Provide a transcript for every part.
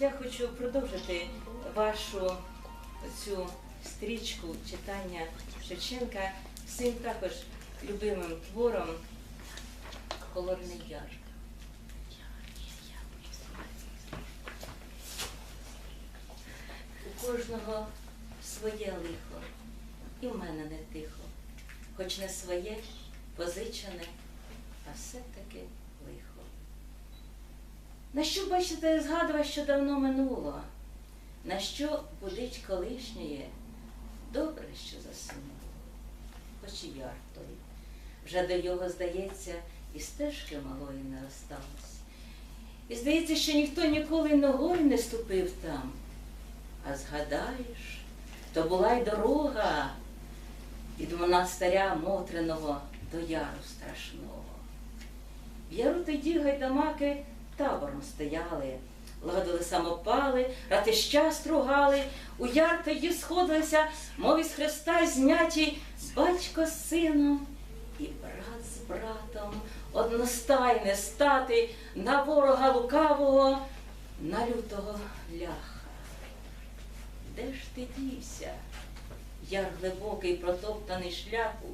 я хочу продовжити вашу цю стрічку читання Шевченка своїм також любимим твором Холодний Яр. У кожного своє лихо, і в мене не тихо, хоч не своє, позичене, а все-таки лихо. На що бачите, згадува, що давно минуло, на що будить колишнє, добре, що заснуло, хоч і яр той. Вже до його, здається, і стежки малої не осталось. І здається, що ніхто ніколи ногою не ступив там. А згадаєш, то була й дорога від монастиря Мотриного до яру страшного. В яру тоді гайдамаки табором стояли, лагодили самопали, ратища стругали, у яр тоді сходилися, мов із Христа зняті батько з сином і брат з братом, одностайне стати на ворога лукавого, на лютого ляха. Де ж ти дівся, яр глибокий протоптаний шляху,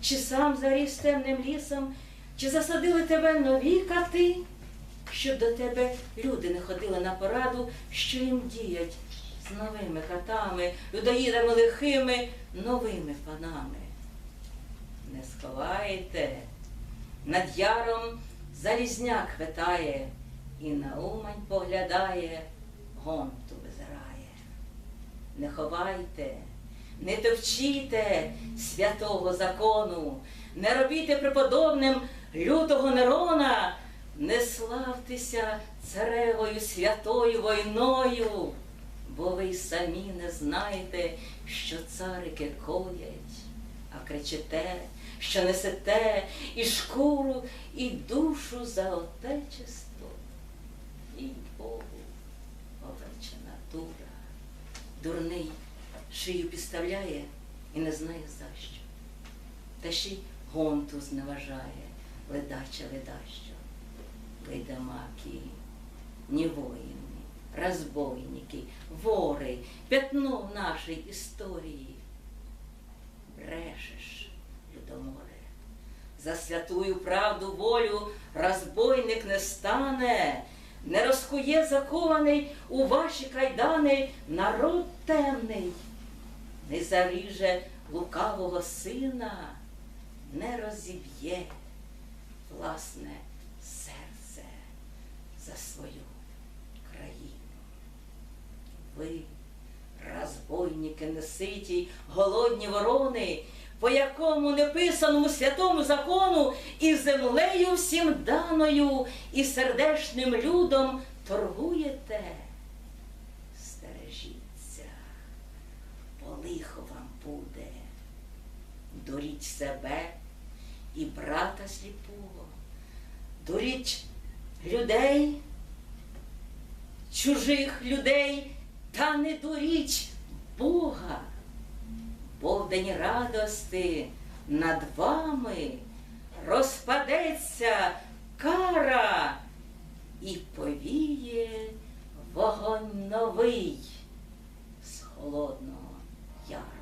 чи сам заріс темним лісом, чи засадили тебе нові кати, щоб до тебе люди не ходили на пораду, що їм діять з новими катами, людоїдами лихими, новими панами. Не сховайте, над яром залізняк хвитає, і на умань поглядає, гонту визирає. Не ховайте, не товчіте святого закону, не робіте преподобним лютого Нерона, не славтеся царевою святою войною, бо ви й самі не знаєте, що царики коять, а кричите, що несете і шкуру, і душу за отечество, і Богу овечена дура. Дурний шию підставляє і не знає за що. Та ще й гонту зневажає, ледача ледащо. Гайдамаки, ні воїни, розбойники, вори, пятно в нашій історії. Брешеш, Людоморе, за святую правду волю розбойник не стане, не розкує закований у ваші кайдани народ темний, не заріже лукавого сина, не розіб'є власне серце за свою країну. Ви, розбойники неситі, голодні ворони, по якому неписаному святому закону і землею всім даною, і сердешним людом торгуєте, стережіться, бо лихо вам буде. Доріть себе і брата сліпого, доріть людей, чужих людей, та не доріч Бога, бо радости над вами розпадеться кара і повіє вогонь новий з холодного Яра.